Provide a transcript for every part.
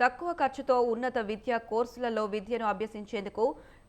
తక్కువ ఖర్చుతో ఉన్నత విద్యా కోర్సులలో విద్యను అభ్యసించేందుకు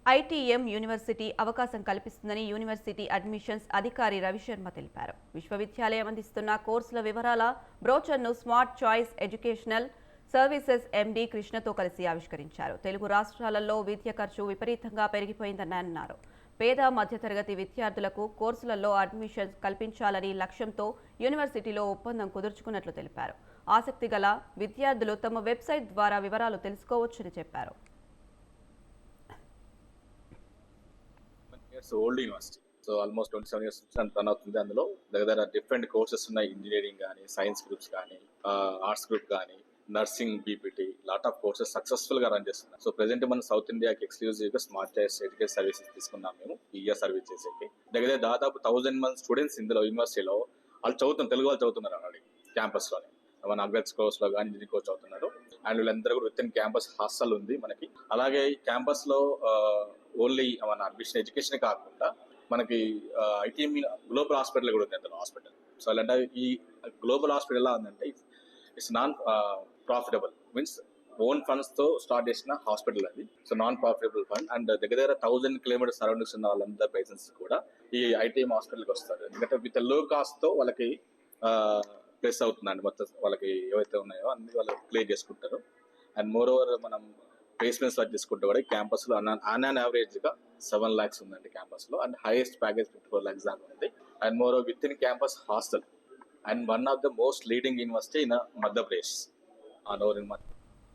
ఐటీఎం యూనివర్సిటీ అవకాశం కల్పిస్తుందని యూనివర్సిటీ అడ్మిషన్స్ అధికారి రవిశర్మ తెలిపారు. విశ్వవిద్యాలయం అందిస్తున్న కోర్సుల వివరాల బ్రోచర్ను smart choice educational services MD కృష్ణతో కలిసి ఆవిష్కరించారు. తెలుగు రాష్ట్రాలలో విద్య ఖర్చు విపరీతంగా పెరిగిపోయిందని అన్నారు పేద మధ్యతరగతి విద్యార్థులకు కోర్సులలో అడ్మిషన్ కల్పించాలని లక్ష్యంతో యూనివర్సిటీలో ఒప్పందం కుదుర్చుకున్నట్లు తెలిపారు. ఆసక్తి గల విద్యార్థులు తమ వెబ్సైట్ ద్వారా వివరాలు తెలుసుకోవచ్చని చెప్పారు. Old university so almost twenty seven years run అవుతుంది అందులో దగ్గర డిఫరెంట్ కోర్సెస్ ఉన్నాయి ఇంజనీరింగ్ కానీ సైన్స్ గ్రూప్స్ కానీ ఆర్ట్స్ గ్రూప్ కానీ nursing BPT lot of courses సక్సెస్ఫుల్గా రన్ చేస్తున్నాం సో ప్రెసెంట్ మన సౌత్ ఇండియాకి ఎక్స్క్లూజివ్గా స్మార్ట్ చాయిస్ ఎడ్యుకేషన్ సర్వీసెస్ తీసుకున్నాం మేము. ఈ ఇయర్ సర్వీస్ చేసేకి. దగ్గర దాదాపు థౌసండ్ మంది స్టూడెంట్స్ ఇందులో యూనివర్సిటీలో వాళ్ళు చదువుతున్నారు తెలుగు వాళ్ళు చదువుతున్నారు ఆల్రెడీ క్యాంపస్లోనే. మన అగ్రెట్స్ కోర్స్లో కానీ ఇంజనీరింగ్ కోర్స్ చదువుతున్నారు. అండ్ వీళ్ళందరూ కూడా విత్ ఇన్ క్యాంపస్ హాస్టల్ ఉంది మనకి. అలాగే ఈ క్యాంపస్లో ఓన్లీ మన అడ్మిషన్ ఎడ్యుకేషన్ కాకుండా మనకి ఐటీఎం గ్లోబల్ హాస్పిటల్ కూడా ఉంది అందులో హాస్పిటల్ సో అలాంటి ఈ గ్లోబల్ హాస్పిటల్ ఎలా ఉందంటే it's non profitable means own ఫండ్స్తో start చేసిన హాస్పిటల్ అది. So non profitable fund and దగ్గర దగ్గర థౌసండ్ కిలోమీటర్ సరౌండింగ్స్ ఉన్న వాళ్ళందరూ పేషెంట్స్ కూడా ఈ ఐటీఎం హాస్పిటల్కి వస్తారు ఎందుకంటే విత్లో కాస్ట్తో వాళ్ళకి ప్లేస్ అవుతుందండి. మొత్తం వాళ్ళకి ఏవైతే ఉన్నాయో అన్ని వాళ్ళు క్లియర్ చేసుకుంటారు. అండ్ మోర్ ఓవర్ మనం ప్లేస్మెంట్స్ వర్క్ తీసుకుంటే కూడా క్యాంపస్లో అన్ అన్ యావరేజ్గా సెవెన్ లాక్స్ ఉందండి క్యాంపస్లో. And highest package fifty four lakhs దాకా ఉంది. And more with in campus hostel and one of the most leading university in Madhya Pradesh on over in